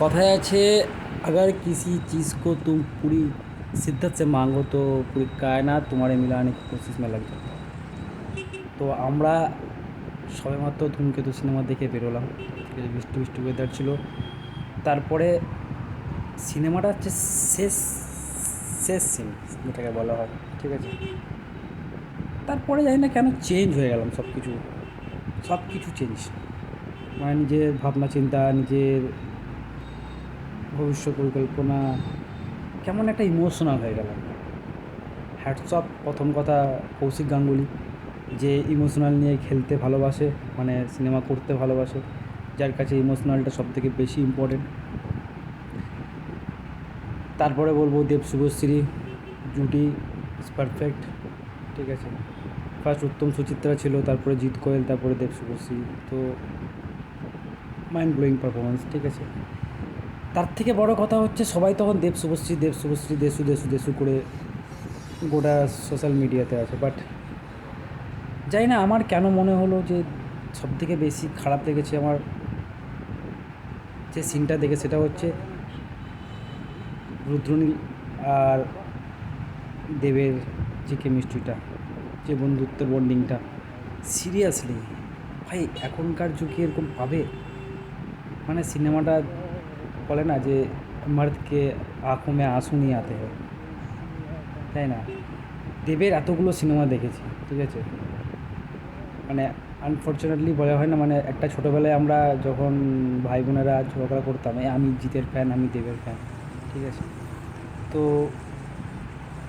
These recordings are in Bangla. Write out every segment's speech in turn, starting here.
কথায় আছে अगर किसी चीज़ को तुम पूरी शिद्दत से मांगो तो पूरी कायनात तुम्हारे मिलाने की कोशिश में लग जाता है তো আমরা সবেমাত্র ধূমকেতু সিনেমা দেখে বেরোলাম ঠিক আছে বৃষ্টি বৃষ্টি ওয়েদার ছিল তারপরে সিনেমাটা হচ্ছে শেষ শেষ সিন যেটাকে বলা হয় ঠিক আছে তারপরে জানি না কেন চেঞ্জ হয়ে গেলাম সব কিছু সব কিছু চেঞ্জ মানে নিজের ভাবনা চিন্তা নিজের ভবিষ্যৎ পরিকল্পনা কেমন একটা ইমোশনাল হয়ে গেলাম হ্যাটসঅপ প্রথম কথা কৌশিক গাঙ্গুলি, যে ইমোশনাল নিয়ে খেলতে ভালোবাসে মানে সিনেমা করতে ভালোবাসে, যার কাছে ইমোশনালটা সব থেকে বেশি ইম্পর্টেন্ট তারপরে বলব দেব শুভশ্রী, জুটি ইজ পারফেক্ট ঠিক আছে। ফার্স্ট উত্তম সুচিত্রা ছিল, তারপরে জিৎ কোয়েল, তারপরে দেব শুভশ্রী, তো মাইন্ড ব্লোয়িং পারফরমেন্স ঠিক আছে। তার থেকে বড় কথা হচ্ছে সবাই তখন দেব শুভশ্রী দেব শুভশ্রী, দেশু দেশু দেশু করে গোটা সোশ্যাল মিডিয়াতে আছে। বাট জানি না আমার কেন মনে হলো যে সব থেকে বেশি খারাপ লেগেছে আমার যে সিনটা দেখে সেটা হচ্ছে রুদ্রনীল আর দেবের যে কেমিস্ট্রিটা যে বন্ধুত্বের বন্ডিংটা সিরিয়াসলি ভাই, এখনকার যুগে এরকম পাবে? মানে সিনেমাটা বলে না যে মর্দকে আঁখো মে আঁসু নিয়ে আতে হয় তাই না দেবের এতগুলো সিনেমা দেখেছি ঠিক আছে মানে আনফর্চুনেটলি বলা হয় না মানে একটা ছোটোবেলায় আমরা যখন ভাই বোনেরা ঝগড়া করতাম আমি জিতের ফ্যান আমি দেবের ফ্যান ঠিক আছে তো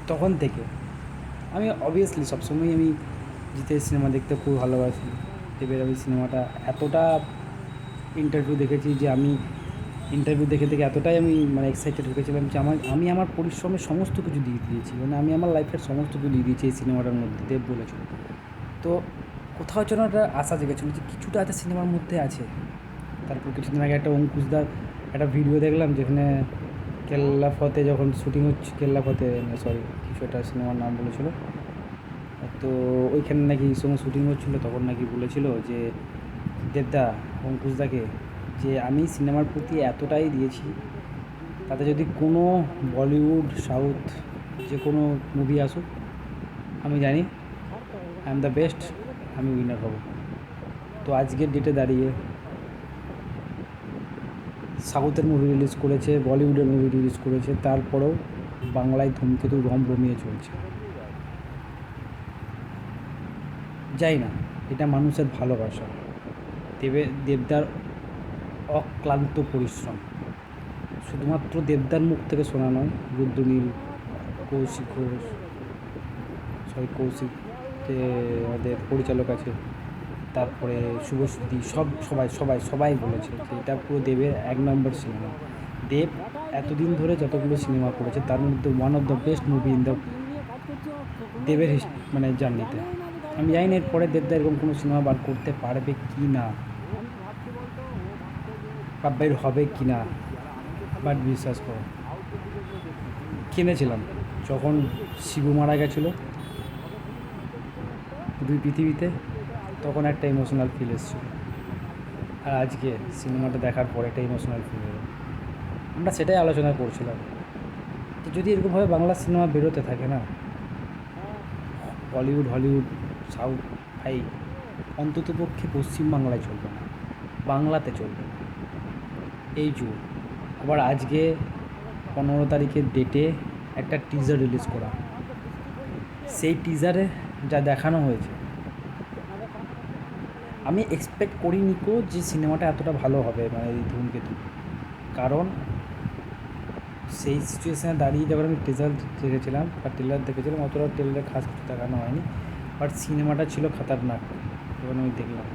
তখন থেকে আমি অবভিয়াসলি সবসময় আমি জিতের সিনেমা দেখতে খুব ভালোবাসি দেবের আমি সিনেমাটা এতটা ইন্টারভিউ দেখেছি যে আমি ইন্টারভিউ দেখে দেখে এতটাই আমি মানে এক্সাইটেড হয়েছিলাম যে আমার, আমি আমার পরিশ্রমের সমস্ত কিছু দিয়ে দিয়েছি। মানে আমি আমার লাইফের সমস্ত কিছু দিয়ে দিয়েছি এই সিনেমাটার মধ্যে, দেব বলেছিল তো কোথাও যেন একটা আশা জেগেছিলো যে কিছুটা আছে সিনেমার মধ্যে আছে। তারপর কিছুদিন আগে একটা অঙ্কুশদার একটা ভিডিও দেখলাম যেখানে কেল্লা ফতে যখন শুটিং হচ্ছে কেল্লা ফতে সরি কিছু একটা সিনেমার নাম বলেছিল। তো ওইখানে নাকি সময় শুটিং হচ্ছিল, তখন নাকি বলেছিল যে দেবদা, অঙ্কুশদাকে যে আমি সিনেমার প্রতি এতটাই দিয়েছি, তাতে যদি কোনো বলিউড, সাউথ যে কোনো মুভি আসুক, আমি জানি আই এম দ্য বেস্ট, আমি উইনার হব। তো আজকের ডেটে দাঁড়িয়ে সাউথের মুভি রিলিজ করেছে, বলিউডের মুভি রিলিজ করেছে, তারপরেও বাংলায় ধূমকেতু, রম রমিয়ে চলছে। যাই না, এটা মানুষের ভালোবাসা। দেবে, দেবদার অক্লান্ত পরিশ্রম। শুধুমাত্র দেবদার মুখ থেকে শোনা নয়, রুদ্রনীল, কৌশিক ঘোষ, সরি কৌশিক আমাদের পরিচালক আছে, তারপরে শুভশ্রুতি সব, সবাই সবাই সবাই বলেছে যে এটা পুরো দেবের এক নম্বর সিনেমা। দেব এতদিন ধরে যতগুলো সিনেমা করেছে, তার মধ্যে one of the best movie in the দেবের মানে জার্নিতে আমি জানি না এরপরে দেবদা এরকম কোনো সিনেমা বার করতে পারবে কি না। বা বের হবে কি না? বাট বিশ্বাস করো। কিনেছিলাম। যখন শিবু মারা গেছিল দুই পৃথিবীতে, তখন একটা ইমোশনাল ফিল এসেছিল। আর আজকে সিনেমাটা দেখার পর একটা ইমোশনাল ফিল এলো। আমরা সেটাই আলোচনা করছিলাম। তো যদি এরকমভাবে বাংলা সিনেমা বেরোতে থাকে না, বলিউড, হলিউড, সাউথ ভাই অন্তত পক্ষে পশ্চিমবাংলায় চলবে না। বাংলাতে চলবে না। এই যুগ আবার আজকে পনেরো তারিখের ডেটে একটা টিজার রিলিজ করা। সেই টিজারে যা দেখানো হয়েছে, আমি এক্সপেক্ট করিনি কো যে সিনেমাটা এতটা ভালো হবে মানে এই ধূমকেতু কারণ সেই সিচুয়েশানে দাঁড়িয়ে যখন আমি টিজার দেখেছিলাম বা ট্রেলার দেখেছিলাম, অতটা ট্রেলারে খাস দেখানো হয়নি। বাট সিনেমাটা ছিল খাতারনাক, যখন আমি দেখলাম।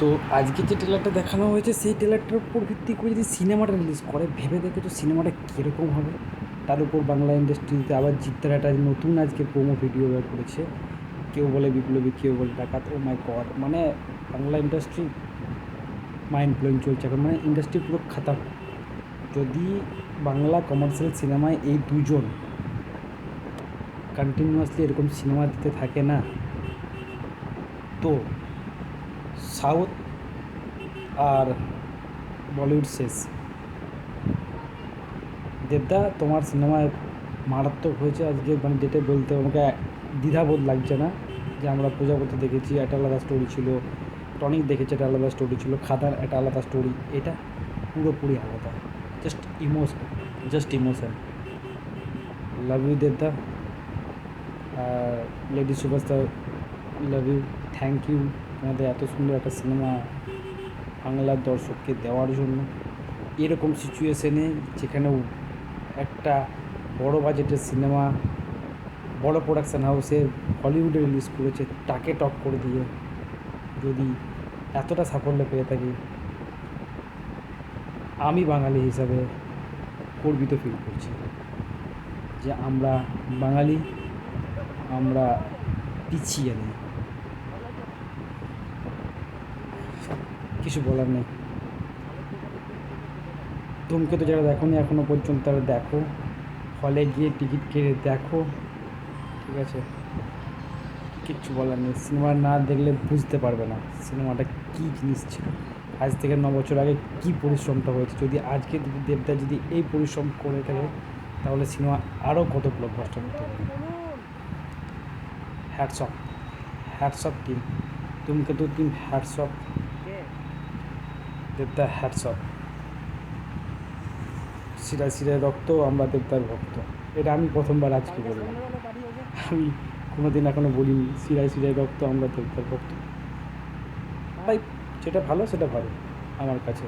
তো আজকে যে ট্রেলারটা দেখানো হয়েছে, সেই ট্রেলারটার উপর ভিত্তি করে যদি সিনেমাটা রিলিজ করে, ভেবে দেখো তো সিনেমাটা কীরকম হবে। তার উপর বাংলা ইন্ডাস্ট্রিতে আবার জিদ্দার একটা নতুন আজকে প্রোমো ভিডিও বের করেছে। কেউ বলে বিপ্লবী, কেউ বলে ডাকাত ও মাই গড মানে বাংলা ইন্ডাস্ট্রি মাইন্ড ব্লোয়িং চলছে এখন মানে ইন্ডাস্ট্রি পুরো খাতা যদি বাংলা কমার্শিয়াল সিনেমায় এই দুজন কন্টিনিউয়াসলি এরকম সিনেমা দিতে থাকে না, তো সাউথ আর বলিউড শেষ। দেবদা, তোমার সিনেমায় মারাত্মক হয়েছে আজকে মানে যেটা বলতে আমাকে দ্বিধাবোধ লাগছে না যে আমরা প্রজাপতি দেখেছি, একটা আলাদা স্টোরি ছিল, টনিক দেখেছি, একটা আলাদা স্টোরি ছিল, খাদার একটা আলাদা স্টোরি এটা পুরোপুরি আলাদা। Just emotion just emotion love you দেবদা। Lady superstar love you thank you তোমাদের এত সুন্দর একটা সিনেমা বাংলার দর্শককে দেওয়ার জন্য। এরকম সিচুয়েশনে যেখানে একটা বড় বাজেটের সিনেমা, বড় প্রোডাকশান হাউসে হলিউডে রিলিজ করেছে, তাকে টপ করে দিয়ে যদি এতটা সাফল্য পেয়ে থাকি, আমি বাঙালি হিসাবে গর্বিত ফিল করছি যে আমরা বাঙালি, আমরা পিছিয়ে নেই। কিছু বলার নেই। ধূমকেতু যারা দেখোনি এখনও পর্যন্ত তারা দেখো। হলে গিয়ে টিকিট কেটে দেখো। ঠিক আছে? কিচ্ছু বলার নেই। সিনেমা না দেখলে বুঝতে পারবে না সিনেমাটা কী জিনিস ছিল। আজ থেকে ন বছর আগে কী পরিশ্রমটা হয়েছে? যদি আজকে দেবদা যদি এই পরিশ্রম করে থাকে, তাহলে সিনেমা আরও কত ব্লকবাস্টার হতে পারে? Hats off hats off team Dhumketu team hats off দেবদা হ্যাটসঅপ শিরায় শিরায় রক্ত, আমরা দেবতার ভক্ত। এটা আমি প্রথমবার আজকে বললাম। আমি কোনোদিন এখনও বলিনি শিরায় শিরায় রক্ত, আমরা দেবতার ভক্ত। ভাই, যেটা ভালো, সেটা ভালো, আমার কাছে।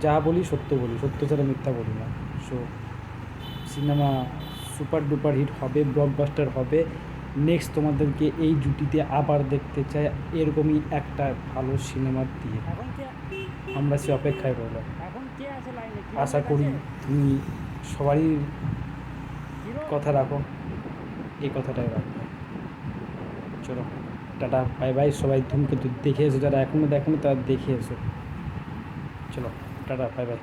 যা বলি, সত্য বলি, সত্য ছাড়া মিথ্যা বলি না। So cinema super duper hit হবে ব্লকবাস্টার হবে। নেক্সট তোমাদেরকে এই জুটিতে আবার দেখতে চাই। এরকমই একটা ভালো সিনেমা দিয়ে আমরা সে অপেক্ষায় রইলাম। এখন কে আছে লাইনে আশা করি তুমি সবারই কথা রাখো। এই কথাটাই রাখবে। চলো, টাটা বাই বাই সবাই। ধূমকেতু দেখে এসো, যারা এখনও দেখোনি, তারা দেখে এসো। চলো, টাটা বাই বাই